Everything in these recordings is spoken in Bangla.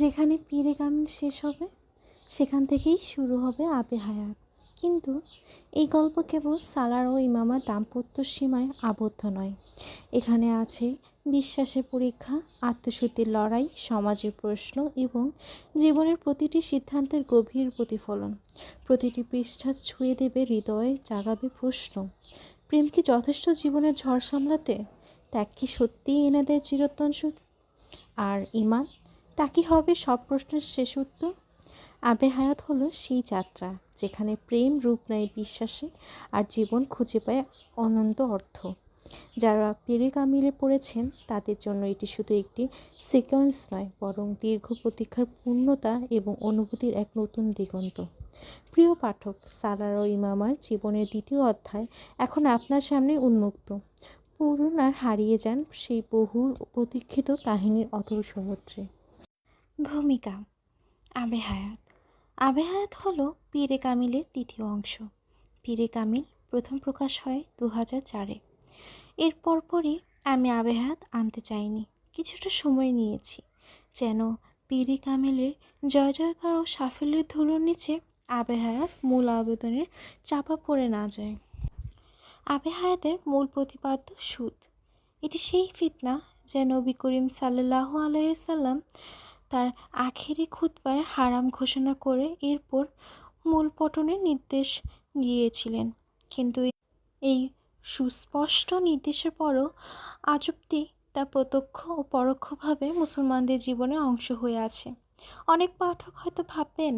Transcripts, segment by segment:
যেখানে পীরে কামিল শেষ হবে, সেখান থেকেই শুরু হবে আবে হায়াত। কিন্তু এই গল্প কেবল সালার ও ইমামা দাম্পত্য সীমায় আবদ্ধ নয়। এখানে আছে বিশ্বাসের পরীক্ষা, আত্মশুদ্ধির লড়াই, সমাজের প্রশ্ন এবং জীবনের প্রতিটি সিদ্ধান্তের গভীর প্রতিফলন। প্রতিটি পৃষ্ঠা ছুঁয়ে দেবে হৃদয়ে জাগাবে প্রশ্ন, প্রেম কি যথেষ্ট জীবনের ঝড় সামলাতে? ত্যাগ কি সত্যিই এনে দেয় চিরন্তন সুখ? আর ইমান তা কি হবে? সব প্রশ্নের শেষ উত্তর? আবে হায়াত হলো সেই যাত্রা যেখানে প্রেম রূপ নেয় বিশ্বাসে আর জীবন খুঁজে পায় অনন্ত অর্থ। যারা পেরে কামিলে পড়েছেন, তাদের জন্য এটি শুধু একটি সিকোয়েন্স নয়, বরং দীর্ঘ প্রতীক্ষার পূর্ণতা এবং অনুভূতির এক নতুন দিগন্ত। প্রিয় পাঠক, সালার ও ইমামার জীবনের দ্বিতীয় অধ্যায় এখন আপনার সামনে উন্মুক্ত। পড়ুন আর হারিয়ে যান সেই বহু প্রতীক্ষিত কাহিনীর অতল সমুদ্রে। ভূমিকা। আবে হায়াত। আবে হায়াত হলো পীরে কামিলের দ্বিতীয় অংশ। পীরে কামিল প্রথম প্রকাশ হয় দু হাজার চারে। এর পরপরই আমি আবে হায়াত আনতে চাইনি, কিছুটা সময় নিয়েছি। যেন পীরে কামিলের জয় জয়কার ও সাফল্যের ধুলোর নিচে আবে হায়াত মূল আবেদনের চাপা পড়ে না যায়। আবে হায়াতের মূল প্রতিপাদ্য সুদ। এটি সেই ফিতনা যে নবী করিম সাল্লাহ আলাইসাল্লাম তার আখেরি খুতবায় হারাম ঘোষণা করে এরপর মূল পটনের নির্দেশ দিয়েছিলেন। কিন্তু এই সুস্পষ্ট নির্দেশের পরও আজবটি তা প্রত্যক্ষ ও পরোক্ষভাবে মুসলমানদের জীবনে অংশ হয়ে আছে। অনেক পাঠক হয়তো ভাববেন,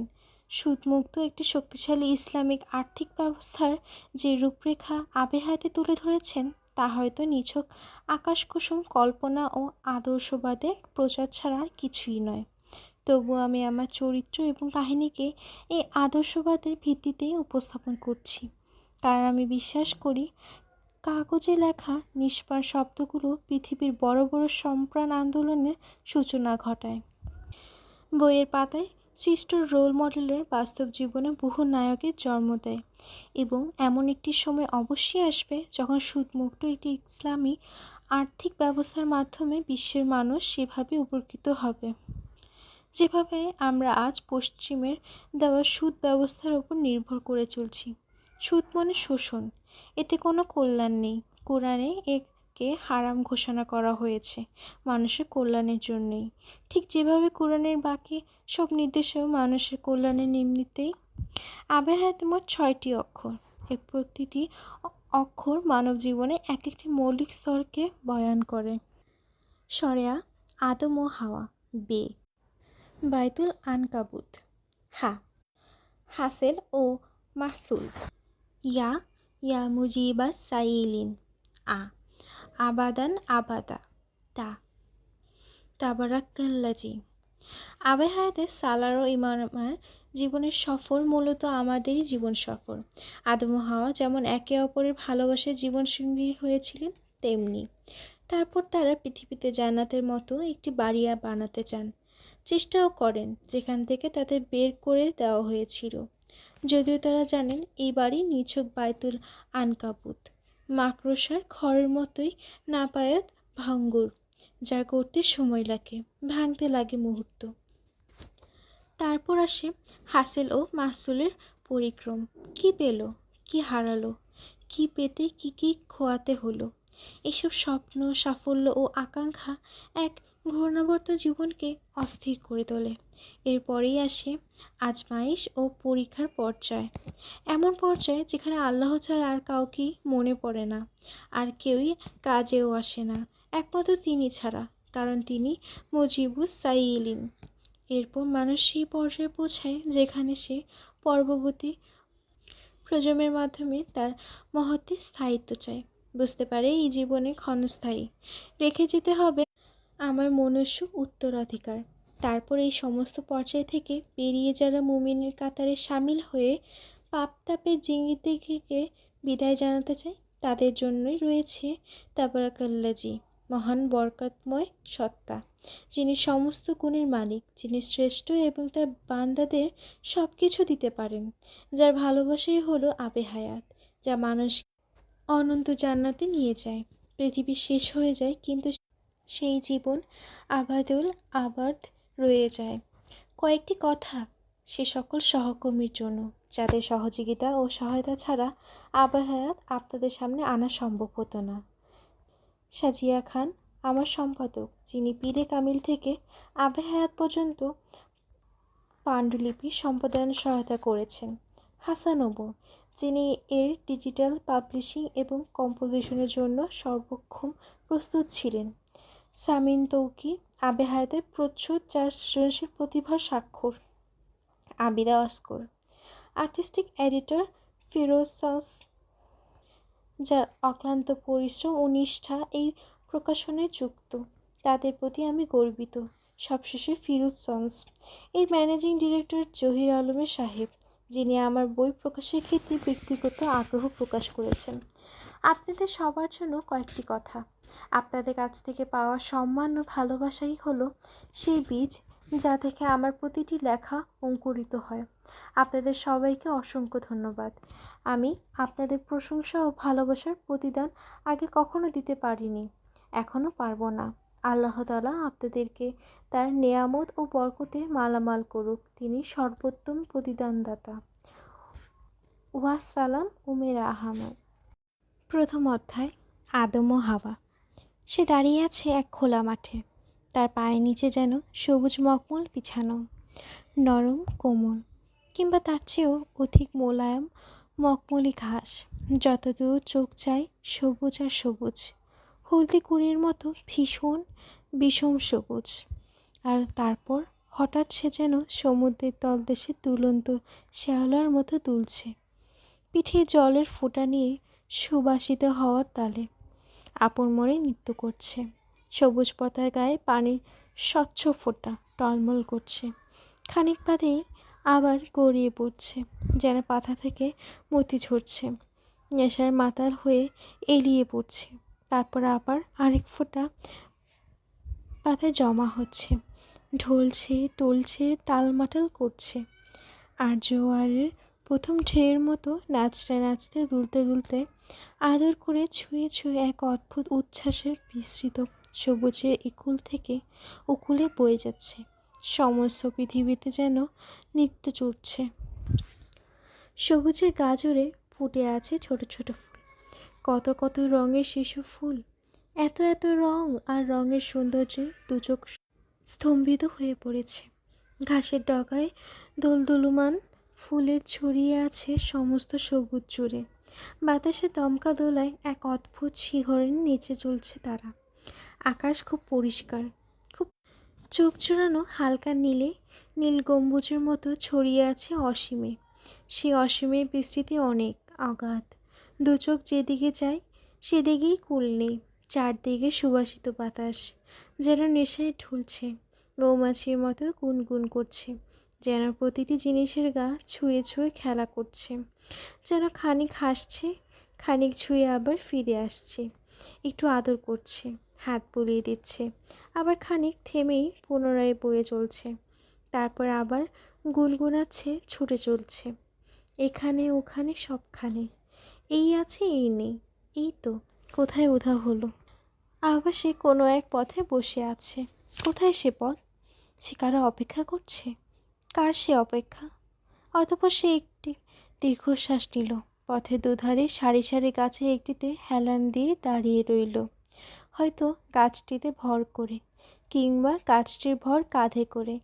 সুদমুক্ত একটি শক্তিশালী ইসলামিক আর্থিক ব্যবস্থার যে রূপরেখা আবেহাতে তুলে ধরেছেন, তা হয়তো নিছক আকাশকুসুম, কল্পনা ও আদর্শবাদের প্রচার ছাড়া আর কিছুই নয়। তবু আমি আমার চরিত্র এবং কাহিনীকে এই আদর্শবাদের ভিত্তিতেই উপস্থাপন করছি। কারণ আমি বিশ্বাস করি, কাগজে লেখা নিষ্পার শব্দগুলো পৃথিবীর বড় বড় সম্প্রাণ আন্দোলনের সূচনা ঘটায়। বইয়ের পাতায় সৃষ্ট রোল মডেলের বাস্তব জীবনে বহু নায়কের জন্ম দেয় এবং এমন একটি সময় অবশ্যই আসবে যখন সুদমুক্ত একটি ইসলামী আর্থিক ব্যবস্থার মাধ্যমে বিশ্বের মানুষ সেভাবে উপকৃত হবে। যেভাবে আমরা আজ পশ্চিমের দেওয়া সুদ ব্যবস্থার উপর নির্ভর করে চলছি। সুদ মানে শোষণ। এতে কোনো কল্যাণ নেই। কোরআনে একে হারাম ঘোষণা করা হয়েছে। মানুষের কল্যাণের জন্যেই। ঠিক যেভাবে কোরআনের বাকি সব নির্দেশেও মানুষের কল্যাণের নিমিত্তেই আবেহায়াত মোট ছয়টি অক্ষর। এ প্রতিটি অক্ষর মানব জীবনে এক একটি মৌলিক স্তরকে বয়ান করে। সরেয়া আদম ও হাওয়া, বে। বাইতুল আনকাবুত, হা। হাসেল ও মাহসুল, ইয়া ইয়া মুজিবা সাইলিন, আ। আবাদান আবাদা, তা। তাবারাকাল্লাজি আবে হায়াতে সালার ও ইমামার জীবনের সফর মূলত আমাদেরই জীবন সফর। আদম হাওয়া যেমন একে অপরের ভালোবাসার জীবনসঙ্গী হয়েছিলেন, তেমনি তারপর তারা পৃথিবীতে জান্নাতের মতো একটি বাড়িয়া বানাতে চান। চেষ্টাও করেন, যেখান থেকে তাদের বের করে দেওয়া হয়েছিল। যদিও তারা জানেন, এই বাড়ি নিছক বায়তুল আনকাবুত। মাকড়সার ঘরের মতোই নাপায়াত ভাঙ্গুর, যা করতে সময় লাগে, ভাঙতে লাগে মুহূর্ত। তারপর আসে হাসেল ও মাসুলের পরিক্রম। কি পেল? কি হারালো? কি পেতে কি কি খোয়াতে হলো? এসব স্বপ্ন, সাফল্য ও আকাঙ্ক্ষা এক ঘূর্ণাবর্ত জীবনকে অস্থির করে তোলে। এরপরেই আসে আজমাইশ ও পরীক্ষার পর্যায়। এমন পর্যায়ে যেখানে আল্লাহ ছাড়া আর কাউকেই মনে পড়ে না, আর কেউই কাজেও আসে না, একমাত্র তিনি ছাড়া, কারণ তিনি মুজিবুস সাইলিন এরপর মানুষ সেই পর্যায়ে পৌঁছায় যেখানে সে পর্ববর্তী প্রজন্মের মাধ্যমে তার মহত্বে স্থায়িত্ব চায়। বুঝতে পারে এই জীবনে ক্ষণস্থায়ী। রেখে যেতে হবে আমার মনুষ্য উত্তরাধিকার। তারপর এই সমস্ত পর্যায় থেকে বেরিয়ে যারা মুমিনের কাতারে সামিল হয়ে পাপ তাপের জিঙ্গির দিকে বিদায় জানাতে চায়, তাদের জন্যই রয়েছে তাবারাকাল্লাজি। মহান বরকতময় সত্তা, যিনি সমস্ত গুণের মালিক, যিনি শ্রেষ্ঠ এবং তার বান্দাদের সব কিছু দিতে পারেন, যার ভালোবাসাই হলো আবে হায়াত, যা মানুষ অনন্ত জান্নাতে নিয়ে যায়, পৃথিবী শেষ হয়ে যায়, কিন্তু সেই জীবন আবাদুল আবাদ রয়ে যায়। কয়েকটি কথা সে সকল সহকর্মীর জন্য, যাদের সহযোগিতা ও সহায়তা ছাড়া আবেহায়াত আপনাদের সামনে আনা সম্ভব হতো না। সাজিয়া খান, আমার সম্পাদক, যিনি পীরে কামিল থেকে আবে হায়াত পর্যন্ত পাণ্ডুলিপি সম্পাদন সহায়তা করেছেন। হাসান ওমর, যিনি এর ডিজিটাল পাবলিশিং এবং কম্পোজিশনের জন্য সর্বক্ষম প্রস্তুত ছিলেন। সামিন তৌকি, আবে হায়াতের প্রচ্ছদ যার সৃজনশীল প্রতিভার স্বাক্ষর। Abida Oscar, artistic editor Firoz যার অক্লান্ত পরিশ্রম ও নিষ্ঠা এই প্রকাশনে যুক্ত। তাদের প্রতি আমি গর্বিত। সবশেষে ফিরোজ সন্স। এর ম্যানেজিং ডিরেক্টর জহির আলমের সাহেব, যিনি আমার বই প্রকাশের ক্ষেত্রে ব্যক্তিগত আগ্রহ প্রকাশ করেছেন। আপনাদের সবার জন্য কয়েকটি কথা। আপনাদের কাছ থেকে পাওয়া সম্মান ও ভালোবাসাই হলো সেই বীজ যা থেকে আমার প্রতিটি লেখা অঙ্কুরিত হয়। আপনাদের সবাইকে অসংখ্য ধন্যবাদ। আমি আপনাদের প্রশংসা ও ভালোবাসার প্রতিদান আগে কখনো দিতে পারিনি এখনও পারব না। আল্লাহ তালা আপনাদেরকে তার নেয়ামত ও বরকতে মালামাল করুক, তিনি সর্বোত্তম প্রতিদানদাতা। ওয়াসালাম উমের আহমদ। প্রথম অধ্যায়, আদম ও হাওয়া। সে দাঁড়িয়ে আছে এক খোলা মাঠে। তার পায়ের নিচে যেন সবুজ মকমল বিছানো, নরম কোমল। কিংবা তার চেয়েও অধিক মোলায়ম মকমলি ঘাস, যতদূর চোখ চায় সবুজ আর সবুজ। হলদি কুড়ির মতো ভীষণ বিষম সবুজ। আর তারপর হঠাৎ সে যেন সমুদ্রের তলদেশে দুলন্ত শ্যাওলার মতো দুলছে। পিঠে জলের ফোঁটা নিয়ে সুবাসিত হওয়ার তালে আপন মনে নৃত্য করছে। সবুজ পাতার গায়ে পানির স্বচ্ছ ফোঁটা টলমল করছে। খানিক বাদেই আবার গড়িয়ে পড়ছে, যেন পাতা থেকে মতি ঝরছে। নেশায় মাতাল হয়ে এলিয়ে পড়ছে। তারপর আবার আরেক ফোঁটা পাতায় জমা হচ্ছে। ঢলছে, টলছে, টালমাটাল করছে। আর জোয়ারের প্রথম ঢেউয়ের মতো নাচতে নাচতে, দুলতে দুলতে আদর করে ছুঁয়ে ছুঁয়ে এক অদ্ভুত উচ্ছ্বাসের বিস্তৃত সবুজের একুল থেকে উকুলে বয়ে যাচ্ছে। সমস্ত পৃথিবীতে যেন নৃত্য চড়ছে। সবুজের গাজরে ফুটে আছে ছোট ছোট ফুল। কত কত রঙের শিশু ফুল। এত এত রং আর রঙের সৌন্দর্যে দুচোখ স্তম্ভিত হয়ে পড়েছে। ঘাসের ডগায় দোলদুলুমান ফুলের ছড়িয়ে আছে সমস্ত সবুজ জুড়ে। বাতাসে দমকা দোলায় এক অদ্ভুত শিহরের নিচে চলছে তারা। আকাশ খুব পরিষ্কার, খুব চোখ জোড়ানো হালকা নীলে নীল গম্বুজের মতো ছড়িয়ে আছে অসীমে। সে অসীমের বিস্তৃতি অনেক আঘাত দু চোখ যেদিকে যায়, সেদিকেই কুল নেই, চারদিকে সুবাসিত বাতাস, যেন নেশায় ঢুলছে মৌমাছির মতো গুনগুন করছে, যেন প্রতিটি জিনিসের গা ছুঁয়ে ছুঁয়ে খেলা করছে, যেন খানিক হাসছে, খানিক ছুঁয়ে আবার ফিরে আসছে, একটু আদর করছে, হাত বুলিয়ে দিচ্ছে, আবার খানিক থেমেই পুনরায় বয়ে চলছে। তারপর আবার গুনগুনাচ্ছে, ছুটে চলছে। এখানে, ওখানে, সবখানে। এই আছে, এই নেই। এই তো, কোথায় উধা হলো? আবার সে কোনো এক পথে বসে আছে। কোথায় সে পথ? সে কারও অপেক্ষা করছে? কার সে অপেক্ষা? অতপর সে একটি দীর্ঘশ্বাস নিল। পথে দুধারে সারি সারি গাছে একটিতে হেলান দিয়ে দাঁড়িয়ে রইল। হয়তো গাছটিতে ভর করে, কিংবা গাছটির ভর কাঁধে করে।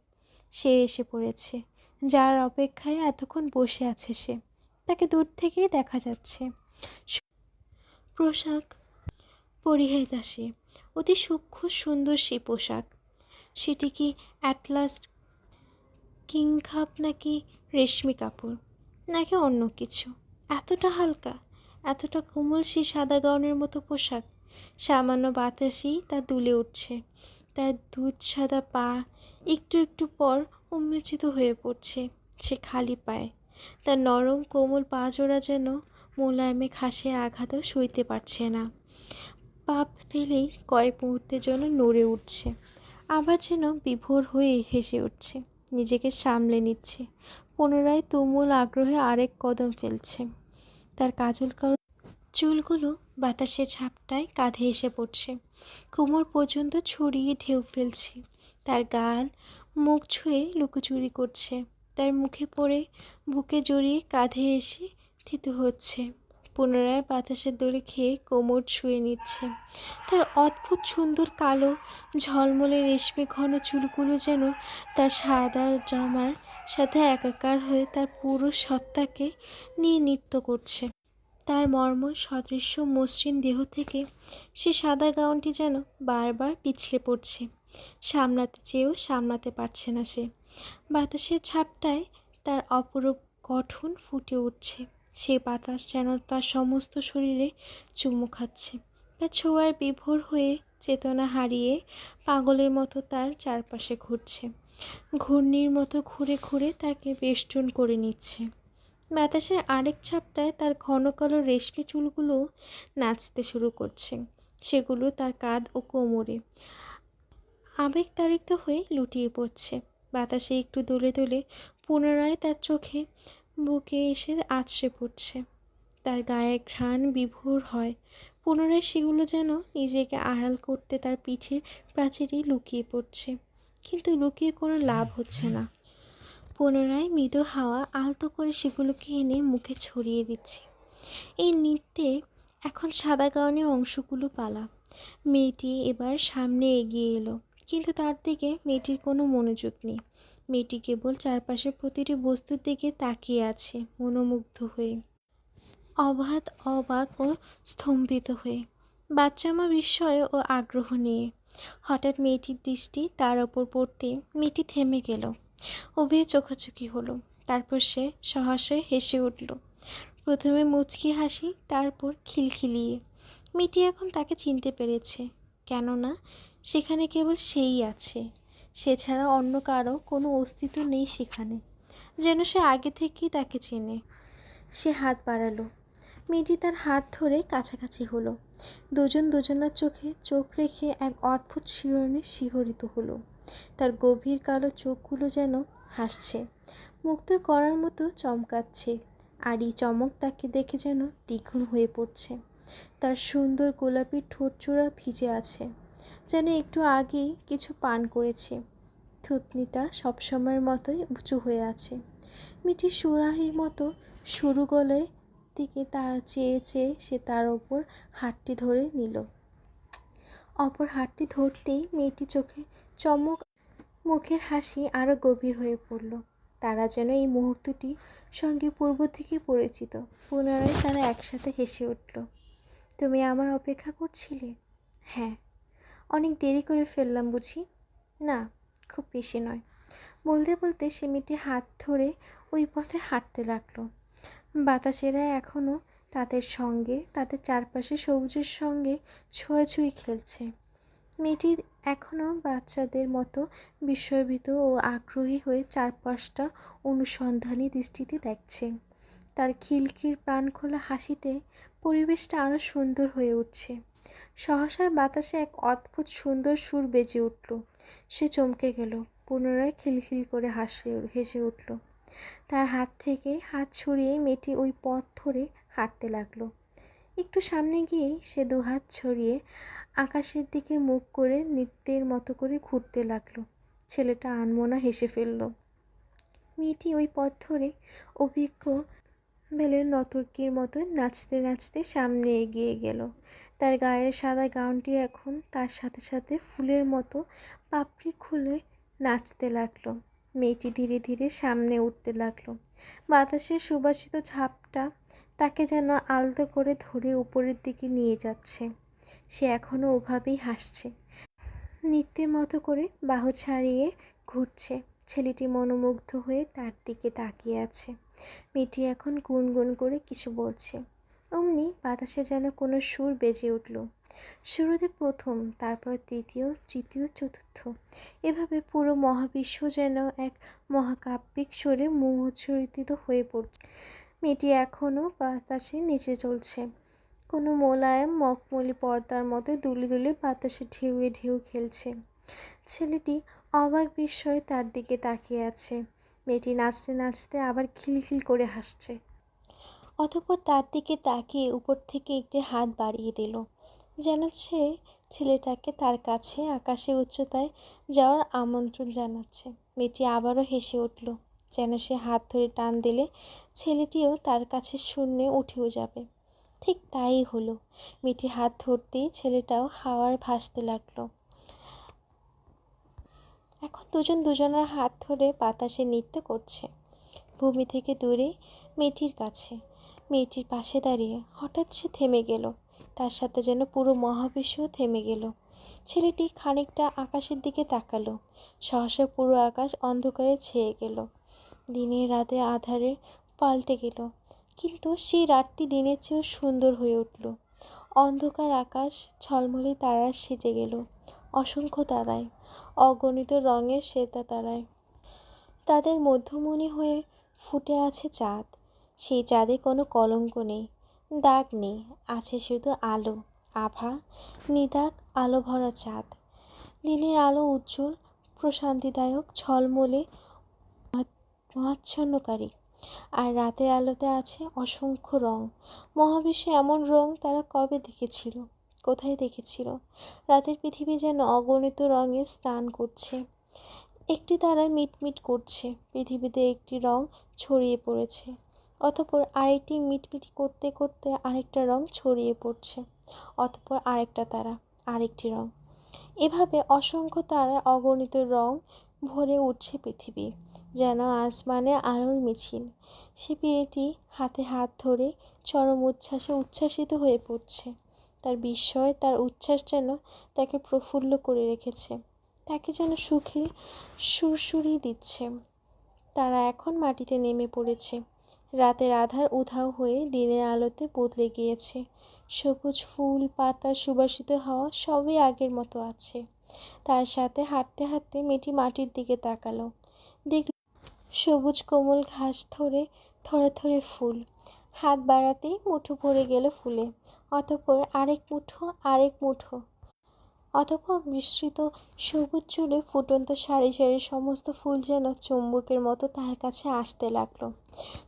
সে এসে পড়েছে, যার অপেক্ষায় এতক্ষণ বসে আছে সে। তাকে দূর থেকেই দেখা যাচ্ছে। পোশাক পরিহিত সে অতি সূক্ষ্ম, সুন্দর সে পোশাক। সেটি কি অ্যাটলাস কিংখাপ নাকি রেশমি কাপড়? নাকি অন্য কিছু? এতটা হালকা, এতটা কোমল সে সাদা গাউনের মতো পোশাক, সামান্য বাতাসেই তা দুলে উঠছে। তার দুধ সাদা পা একটু একটু পর উন্মোচিত হয়ে পড়ছে। সে খালি পায়। তার নরম কোমল পা জোড়া যেন মোলায়েমে ঘাসের আঘাতও সইতে পারছে না। পাপ ফেলেই কয়েক মুহূর্তের জন্য নড়ে উঠছে। আবার যেন বিভোর হয়ে হেসে উঠছে। নিজেকে সামলে নিচ্ছে। পুনরায় তুমুল আগ্রহে আরেক কদম ফেলছে। তার কাজল চুলগুলো বাতাসে ঝাপটায় কাঁধে এসে পড়ছে। কোমর পর্যন্ত ছড়িয়ে ঢেউ ফেলছে। তার গাল, মুখ ছুঁয়ে লুকোচুরি করছে। তার মুখে পড়ে বুকে জড়িয়ে কাঁধে এসে থিতু হচ্ছে। পুনরায় বাতাসের দড়ি খেয়ে কোমর ছুঁয়ে নিচ্ছে। তার অদ্ভুত সুন্দর কালো, ঝলমলে রেশমি ঘন চুলগুলো যেন তার সাদা জামার সাথে একাকার হয়ে তার পুরো সত্তাকে নিয়ে নৃত্য করছে। তার মর্ম, সদৃশ্য, মসৃণ দেহ থেকে সে সাদা গাউনটি যেন বারবার পিছলে পড়ছে। সামলাতে চেয়েও সামলাতে পারছে না সে। বাতাসের ছাপটায় তার অপরূপ গঠন ফুটে উঠছে। সেই বাতাস যেন তার সমস্ত শরীরে চুমু খাচ্ছে। তার ছোঁয়ার বিভোর হয়ে চেতনা হারিয়ে পাগলের মতো তার চারপাশে ঘুরছে। ঘূর্ণির মতো ঘুরে ঘুরে তাকে বেষ্টন করে নিচ্ছে। বাতাসের আরেক ছাপটায় তার ঘন কালো রেশমি চুলগুলো নাচতে শুরু করছে। সেগুলো তার কাঁধ ও কোমরে আবেগ তাড়িত হয়ে লুটিয়ে পড়ছে। বাতাসে একটু দোলে দোলে পুনরায় তার চোখে বুকে এসে আছড়ে পড়ছে। তার গায়ে ঘ্রাণ বিভোর হয়। পুনরায় সেগুলো যেন নিজেকে আড়াল করতে তার পিঠের প্রাচীরে লুকিয়ে পড়ছে। কিন্তু লুকিয়ে কোনো লাভ হচ্ছে না। পুনরায় মৃদু হাওয়া আলতো করে সেগুলোকে এনে মুখে ছড়িয়ে দিচ্ছে। এই নৃত্যে এখন সাদা গাউনের অংশগুলো পালা। মেয়েটি এবার সামনে এগিয়ে এলো, কিন্তু তার দিকে মেয়েটির কোনো মনোযোগ নেই। মেয়েটি কেবল চারপাশের প্রতিটি বস্তুর দিকে তাকিয়ে আছে, মনোমুগ্ধ হয়ে। অবাধ, অবাক ও স্তম্ভিত হয়ে। বাচ্চামা বিস্ময় ও আগ্রহ নিয়ে। হঠাৎ মেয়েটির দৃষ্টি তার ওপর পড়তে, মেয়েটি থেমে গেল। অভিয়ে চোখাচোখি হলো। তারপর সে সহসে হেসে উঠল। প্রথমে মুচকি হাসি, তারপর খিলখিলিয়ে। মেয়েটি এখন তাকে চিনতে পেরেছে। কেননা, সেখানে কেবল সেই আছে। সে ছাড়া অন্য কারও কোনো অস্তিত্ব নেই সেখানে। যেন সে আগে থেকেই তাকে চেনে। সে হাত বাড়ালো। মেয়েটি তার হাত ধরে কাছাকাছি হলো। দুজন দুজনার চোখে চোখ রেখে এক অদ্ভুত শিহরণে শিহরিত হলো। তার গভীর কালো চোখগুলো যেন হাসছে। মুক্তর করার মতো চমকাচ্ছে। আর এই চমক তাকে দেখে যেন দ্বিগুণ হয়ে পড়ছে। তার সুন্দর গোলাপি ঠোঁটচূড়া ভিজে আছে। যেন একটু আগেই কিছু পান করেছে। থুতনিটা সবসময়ের মতোই উঁচু হয়ে আছে। মিটি সুরাহির মতো সরু গলায় দিকে তা চেয়ে চেয়ে সে তার ওপর হাতটি ধরে নিল। অপর হাতটি ধরতেই মেয়েটি চোখে চমক মুখের হাসি আরও গভীর হয়ে পড়ল। তারা যেন এই মুহূর্তটি সঙ্গে পূর্ব থেকে পরিচিত। পুনরায় তারা একসাথে হেসে উঠল, তুমি আমার অপেক্ষা করছিলে? হ্যাঁ। অনেক দেরি করে ফেললাম বুঝি? না, খুব বেশি নয়। বলতে বলতে সে মেয়েটি হাত ধরে ওই পথে হাঁটতে লাগল। বাতাসেরা এখনও তাদের সঙ্গে, তাদের চারপাশে সবুজের সঙ্গে ছোঁয়াছুঁই খেলছে। মেয়েটি এখনও বাচ্চাদের মতো বিস্ময়ভীত ও আগ্রহী হয়ে চারপাশটা অনুসন্ধানী দৃষ্টিতে দেখছে। তার খিলখির প্রাণখোলা হাসিতে পরিবেশটা আরও সুন্দর হয়ে উঠছে। সহসার বাতাসে এক অদ্ভুত সুন্দর সুর বেজে উঠল। সে চমকে গেল, পুনরায় খিলখিল করে হাসে, হেসে উঠল। তার হাত থেকে হাত ছড়িয়ে মেয়েটি ওই পথ ধরে হাঁটতে লাগল। একটু সামনে গিয়েই সে দু হাত ছড়িয়ে আকাশের দিকে মুখ করে নৃত্যের মতো করে ঘুরতে লাগল। ছেলেটা আনমোনা হেসে ফেলল। মেয়েটি ওই পথ ধরে অভিজ্ঞ বেলের নতর্কির মতো নাচতে নাচতে সামনে এগিয়ে গেল। তার গায়ের সাদা গাউনটি এখন তার সাথে সাথে ফুলের মতো পাপড়ি খুলে নাচতে লাগল। মেয়েটি ধীরে ধীরে সামনে উঠতে লাগল। বাতাসের সুবাসিত ঝাপটা তাকে যেন আলতো করে ধরে উপরের দিকে নিয়ে যাচ্ছে। সে এখনও ওভাবেই হাসছে। নিত্যের মতো করে বাহু ছাড়িয়ে ঘুরছে। ছেলেটি মনোমুগ্ধ হয়ে তার দিকে তাকিয়ে আছে। মেয়েটি এখন গুনগুন করে কিছু বলছে। অমনি বাতাসে যেন কোনো সুর বেজে উঠল। শুরুতে প্রথম, তারপর তৃতীয় তৃতীয়, চতুর্থ। এভাবে পুরো মহাবিশ্ব যেন এক মহাকাব্যিক স্বরে মোহচরিত হয়ে পড়ছে। মেয়েটি এখনও বাতাসে নিচে চলছে। কোনো মোলায়েম, মখমলি পর্দার মতো দুলে দুলে বাতাসে ঢেউয়ে ঢেউ খেলছে। ছেলেটি অবাক বিস্ময়ে তার দিকে তাকিয়ে আছে। মেয়েটি নাচতে নাচতে আবার খিলখিল করে হাসছে। অতঃপর তার দিকে তাকিয়ে উপর থেকে একটি হাত বাড়িয়ে দিল। যেন সে ছেলেটাকে তার কাছে আকাশে উচ্চতায় যাওয়ার আমন্ত্রণ জানাচ্ছে। মেয়েটি আবারও হেসে উঠল। যেন সে হাত ধরে টান দিলে ছেলেটিও তার কাছে শূন্যে উঠেও যাবে। ঠিক তাই হলো। মেয়েটি হাত ধরতেই ছেলেটাও হাওয়ার ভাসতে লাগল। এখন দুজন দুজনের হাত ধরে বাতাসে নৃত্য করছে। ভূমি থেকে দূরে মেয়েটির কাছে। মেয়েটির পাশে দাঁড়িয়ে হঠাৎ সে থেমে গেল। তার সাথে যেন পুরো মহাবিশ্বও থেমে গেল। ছেলেটি খানিকটা আকাশের দিকে তাকালো। সহসা পুরো আকাশ অন্ধকারে ছেয়ে গেল। দিনের রাতে আধারে পাল্টে গেল। কিন্তু সেই রাতটি দিনের চেয়েও সুন্দর হয়ে উঠল। অন্ধকার আকাশ, ঝলমলে তারার সেজে গেল। অসংখ্য তারায় অগণিত রঙের শ্বেতা তারায় তাদের মধ্যমণি হয়ে ফুটে আছে চাঁদ। সেই চাঁদে কোনো কলঙ্ক নেই, দাগ নেই, আছে শুধু আলো, আভা, নিদাগ আলো ভরা চাঁদ। দিনের আলো উজ্জ্বল, প্রশান্তিদায়ক, ঝলমলে মহাচ্ছন্নকারী। আর রাতের আলোতে আছে অসংখ্য রং। মহাবিশ্বে এমন রং তারা কবে দেখেছিল? কোথায় দেখেছিল? রাতের পৃথিবী যেন অগণিত রঙে স্নান করছে। একটি তারা মিটমিট করছে। পৃথিবীতে একটি রং ছড়িয়ে পড়েছে। অতপর আরেকটি মিটমিটি করতে করতে আরেকটা রং ছড়িয়ে পড়ছে। অতপর আরেকটা তারা, আরেকটি রং। এভাবে অসংখ্য তারা অগণিত রং ভরে উঠছে পৃথিবী, যেন আসমানে আলোর মিছিল। সে মেয়েটি হাতে হাত ধরে চরম উচ্ছ্বাসে উচ্ছ্বাসিত হয়ে পড়ছে। তার বিস্ময়, তার উচ্ছ্বাস যেন তাকে প্রফুল্ল করে রেখেছে। তাকে যেন সুখে সুরসুরি দিচ্ছে। তারা এখন মাটিতে নেমে পড়েছে। রাতের আধার উধাও হয়ে দিনের আলোতে বদলে গিয়েছে। সবুজ ফুল, পাতা সুবাসিত হাওয়া সবই আগের মতো আছে। তার সাথে হাঁটতে হাঁটতে মেয়েটি মাটির দিকে তাকালো। দেখল সবুজ কোমল ঘাস ধরে থরে থরে ফুল। হাত বাড়াতেই মুঠো ভরে গেল ফুলে, অতপর আরেক মুঠো আরেক মুঠো। অতপর বিস্তৃত সবুজ চুলে ফুটন্ত সারি সারি সমস্ত ফুল যেন চুম্বকের মতো তার কাছে আসতে লাগল।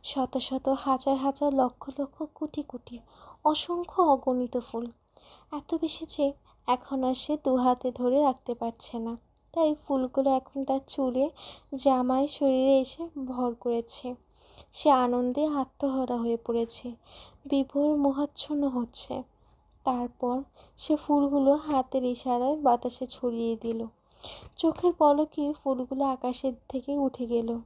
শত শত, হাজার হাজার, লক্ষ লক্ষ, কোটি কোটি, অসংখ্য অগণিত ফুল। এত বেশি যে এখন আর সে দু হাতে ধরে রাখতে পারছে না। তাই ফুলগুলো এখন তার চুলে, জামায় শরীরে এসে ভর করেছে। সে আনন্দে আত্মহারা হয়ে পড়েছে। বিভোর মোহাচ্ছন্ন হচ্ছে। তারপর সে ফুলগুলো হাতের ইশারায় বাতাসে ছড়িয়ে দিল। চোখের পলকে ফুলগুলো আকাশের থেকে উঠে গেল।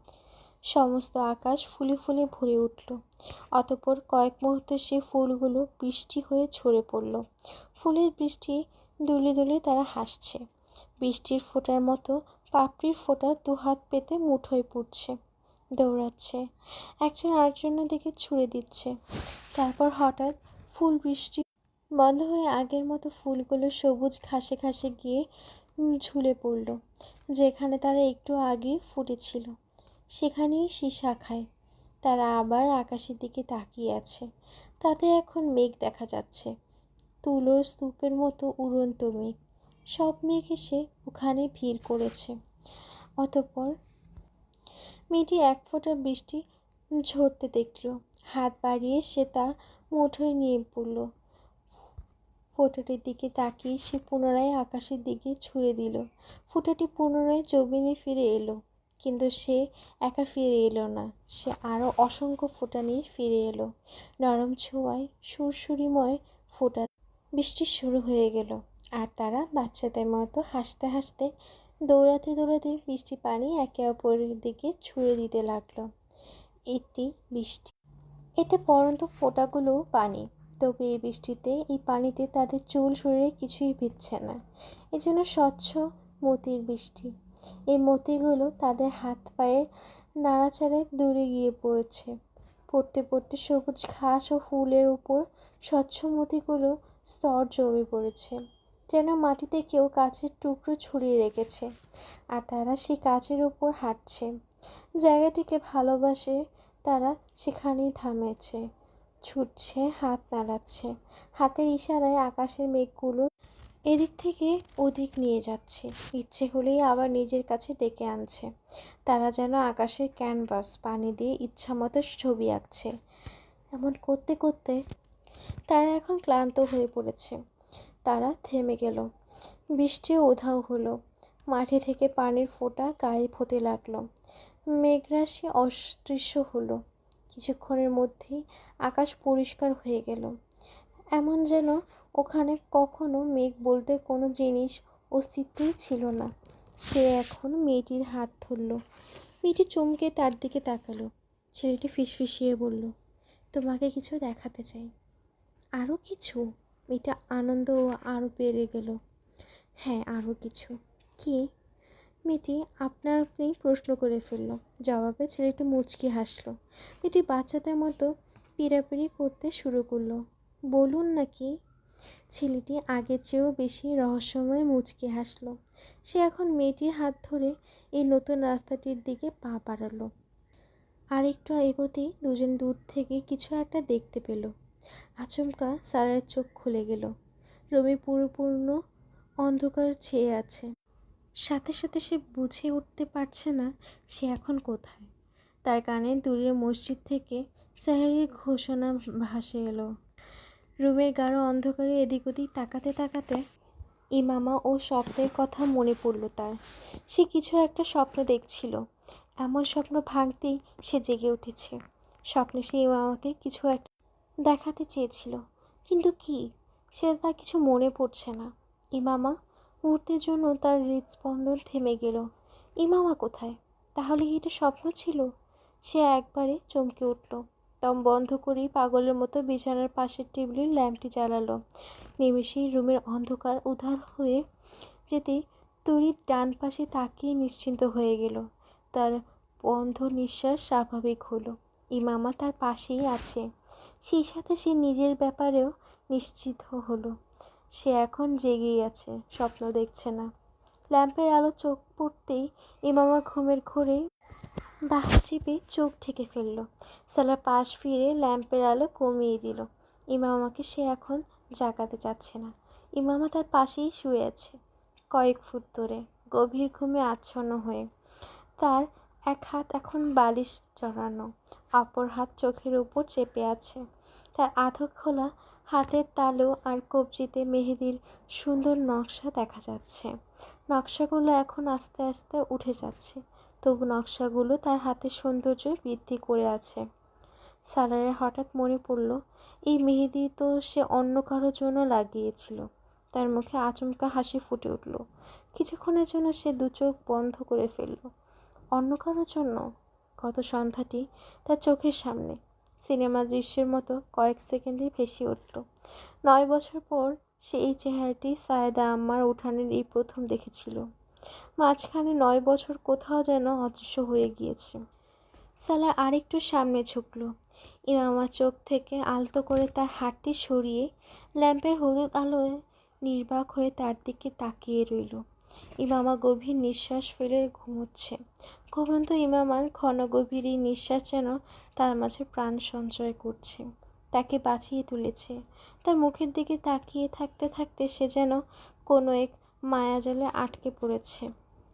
সমস্ত আকাশ ফুলে ফুলে ভরে উঠল। অতপর কয়েক মুহূর্তে সে ফুলগুলো বৃষ্টি হয়ে ঝরে পড়ল। ফুলের বৃষ্টি দুলে দুলে তারা হাসছে। বৃষ্টির ফোঁটার মতো পাপড়ির ফোঁটা দু হাত পেতে মুঠোয় পড়ছে। দৌড়াচ্ছে। একজন আরেকজনের দিকে ছুঁড়ে দিচ্ছে। তারপর হঠাৎ ফুল বৃষ্টি বন্ধ হয়ে আগের মতো ফুলগুলো সবুজ ঘাসে ঘাসে গিয়ে ঝুলে পড়ল, যেখানে তারা একটু আগে ফুটেছিল। সেখানেই সে শাখায় তারা আবার আকাশের দিকে তাকিয়ে আছে। তাতে এখন মেঘ দেখা যাচ্ছে। তুলোর স্তূপের মতো উড়ন্ত মেঘ। সব মেঘ এসে ওখানে ভিড় করেছে। অতঃপর মেয়েটি এক ফোঁটা বৃষ্টি ঝরতে দেখল। হাত বাড়িয়ে সে তা মুঠোয় নিয়ে পড়ল। ফোঁটাটির দিকে তাকিয়ে সে পুনরায় আকাশের দিকে ছুঁড়ে দিল। ফোঁটাটি পুনরায় জমিনে ফিরে এলো। কিন্তু সে একা ফিরে এলো না। সে আরও অসংখ্য ফোঁটা নিয়ে ফিরে এলো। নরম ছোঁয়ায় সুরসুরিময় ফোঁটা বৃষ্টি শুরু হয়ে গেল আর তারা বাচ্চাদের মতো হাসতে হাসতে দৌড়াতে দৌড়াতে বৃষ্টি পানি একে অপরের দিকে ছুঁড়ে দিতে লাগল। এটি বৃষ্টি। এতে পরন্ত ফোঁটাগুলো পানি। তবে এই বৃষ্টিতে, এই পানিতে তাদের চুল শরীরে কিছুই ভিজছে না। এজন্য স্বচ্ছ মতির বৃষ্টি। এই মতিগুলো তাদের হাত পায়ের নাড়াচাড়ায় দূরে গিয়ে পড়েছে। পড়তে পড়তে সবুজ ঘাস ও ফুলের উপর স্বচ্ছ মতিগুলো স্তর জমে পড়েছে, যেন মাটিতে কেউ কাছের টুকরো ছড়িয়ে রেখেছে আর তারা সেই কাচের উপর হাঁটছে। জায়গাটিকে ভালোবাসে, তারা সেখানেই থামেছে, ছুটছে, হাত নাড়াচ্ছে, হাতের ইশারায় আকাশের মেঘগুলো এদিক থেকে ওদিক নিয়ে যাচ্ছে। ইচ্ছে হলেই আবার নিজের কাছে ডেকে আনছে। তারা যেন আকাশের ক্যানভাস পানি দিয়ে ইচ্ছামতো ছবি আঁকছে। এমন করতে করতে তারা এখন ক্লান্ত হয়ে পড়েছে। তারা থেমে গেল। বৃষ্টি উধাও হলো। মাঠে থেকে পানির ফোঁটা গায়েব হতে লাগল। মেঘরাশি অদৃশ্য হলো। কিছুক্ষণের মধ্যেই আকাশ পরিষ্কার হয়ে গেল। এমন যেন ওখানে কখনো মেঘ বলতে কোনো জিনিস অস্তিত্বই ছিল না। সে এখন মেয়েটির হাত ধরল। মেয়েটি চমকে তার দিকে তাকালো। ছেলেটি ফিসফিসিয়ে বলল, তোমাকে কিছু দেখাতে চাই। আরও কিছু? মেয়েটা আনন্দ আরও বেড়ে গেল। হ্যাঁ আরও কিছু। কি? মেয়েটি আপনা আপনি প্রশ্ন করে ফেলল। জবাবে ছেলেটি মুচকি হাসলো। মেয়েটি বাচ্চাদের মতো পিড়াপিড়ি করতে শুরু করল। বলুন নাকি ছেলেটি আগের চেয়েও বেশি রহস্যময় মুচকি হাসলো। সে এখন মেয়েটির হাত ধরে এই নতুন রাস্তাটির দিকে পা বাড়ালো। আর একটু এগোতেই দুজন দূর থেকে কিছু একটা দেখতে পেল। আচমকা সারার চোখ খুলে গেল। রমি পুরোপূর্ণ অন্ধকার ছেয়ে আছে। সাথে সাথে সে বুঝে উঠতে পারছে না সে এখন কোথায়। তার কানে দূরের মসজিদ থেকে সাহারির ঘোষণা ভাসে এলো। রুমের গাঢ় অন্ধকারে এদিক ওদিক তাকাতে তাকাতে ইমামা ও স্বপ্নের কথা মনে পড়ল তার। সে কিছু একটা স্বপ্ন দেখছিল। এমন স্বপ্ন ভাঙতেই সে জেগে উঠেছে। স্বপ্নে সে ইমামাকে কিছু একটা দেখাতে চেয়েছিল। কিন্তু কি? সে তার কিছু মনে পড়ছে না। ইমামা, মুহূর্তের জন্য তার হৃদস্পন্দন থেমে গেল। ইমামা কোথায়? তাহলে কি এটা স্বপ্ন ছিল? সে একবারে চমকে উঠল। দম বন্ধ করেই পাগলের মতো বিছানার পাশের টেবিলের ল্যাম্পটি জ্বালালো। নিমেষেই রুমের অন্ধকার উধার হয়ে যেতে তড়িৎ ডান পাশে তাকিয়ে নিশ্চিন্ত হয়ে গেল। তার বন্ধ নিঃশ্বাস স্বাভাবিক হলো। ইমামা তার পাশেই আছে। সেই সাথে সে নিজের ব্যাপারেও নিশ্চিত হলো। সে এখন জেগেই আছে, স্বপ্ন দেখছে না। ল্যাম্পের আলো চোখ পড়তেই ইমামা ঘুমের ঘোরে বাহ চেপে চোখ ঢেকে ফেলল। সালার পাশ ফিরে ল্যাম্পের আলো কমিয়ে দিল। ইমামাকে সে এখন জাগাতে চাচ্ছে না। ইমামা তার পাশেই শুয়ে আছে, কয়েক ফুট দূরে, গভীর ঘুমে আচ্ছন্ন হয়ে। তার এক হাত এখন বালিশ জড়ানো। অপর হাত চোখের উপর চেপে আছে। তার আধো খোলা হাতের তালু আর কবজিতে মেহেদির সুন্দর নকশা দেখা যাচ্ছে। নকশাগুলো এখন আস্তে আস্তে উঠে যাচ্ছে। তবু নকশাগুলো তার হাতের সৌন্দর্য বৃদ্ধি করে আছে। সালারের হঠাৎ মনে পড়ল, এই মেহেদি তো সে অন্য কারোর জন্য লাগিয়েছিল। তার মুখে আচমকা হাসি ফুটে উঠল। কিছুক্ষণের জন্য সে দু চোখ বন্ধ করে ফেলল। অন্য কারোর জন্য? গত সন্ধ্যাটি তার চোখের সামনে। সিনেমা দৃশ্যের মতো কয়েক সেকেন্ডে ভেসে উঠল। নয় বছর পর সে এই চেহারাটি সায়দা আম্মার উঠানের এই প্রথম দেখেছিল। মাঝখানে নয় বছর কোথাও যেন অদৃশ্য হয়ে গিয়েছে। সালা আরেকটু সামনে ঝুঁকল। ইমামা চোখ থেকে আলতো করে তার হাতটি সরিয়ে ল্যাম্পের হলুদ আলোয় নির্বাক হয়ে তার দিকে তাকিয়ে রইল। ইমামা গভীর নিঃশ্বাস ফেলে ঘুমোচ্ছে। ঘুমন্ত ইমামার ঘন গভীর এই নিঃশ্বাস যেন তার মাঝে প্রাণ সঞ্চয় করছে। তাকে বাঁচিয়ে তুলেছে। তার মুখের দিকে তাকিয়ে থাকতে থাকতে সে যেন কোনো এক মায়াজালে আটকে পড়েছে।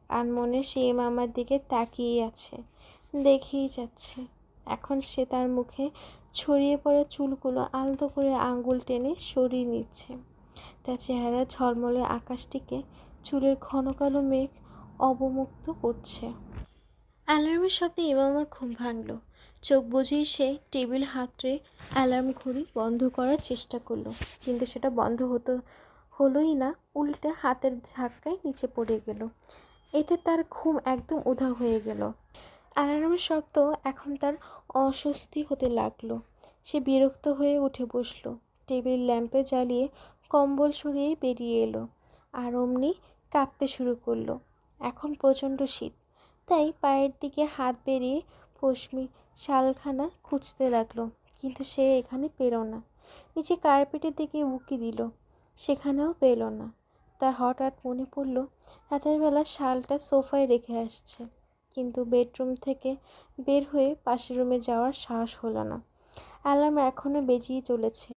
আর মনে সে ইমামার দিকে তাকিয়ে আছে। দেখেই যাচ্ছে। এখন সে তার মুখে ছড়িয়ে পড়া চুলগুলো আলতো করে আঙ্গুল টেনে সরিয়ে নিচ্ছে। তার চেহারা ঝলমলে আকাশটিকে চুলের ঘন কালো মেঘ অবমুক্ত করছে। অ্যালার্মের শব্দে ইমামার ঘুম ভাঙল। চোখ বুঝেই সে টেবিল হাতড়ে অ্যালার্ম ঘড়ি বন্ধ করার চেষ্টা করল। কিন্তু সেটা বন্ধ হতো, হলোই না, উল্টে হাতের ঝাক্কায় নিচে পড়ে গেল। এতে তার ঘুম একদম উধা হয়ে গেল। অ্যালার্মের শব্দ এখন তার অস্বস্তি হতে লাগল। সে বিরক্ত হয়ে উঠে বসল। টেবিল ল্যাম্পে জ্বালিয়ে কম্বল সরিয়ে বেরিয়ে এলো। আর অমনি কাঁপতে শুরু করল। এখন প্রচণ্ড শীত, তাই পায়ের দিকে হাত বেরিয়ে পশমি শালখানা খুঁজতে লাগল, কিন্তু সে এখানে পেল না। নিচে কার্পেটের দিকে উকি দিল, সেখানেও পেল না। তার হঠাৎ মনে পড়ল, রাতের বেলা শালটা সোফায় রেখে আসছে, কিন্তু বেডরুম থেকে বের হয়ে পাশের রুমে যাওয়ার সাহস হলো না। অ্যালার্ম এখনও বেজিয়ে চলেছে।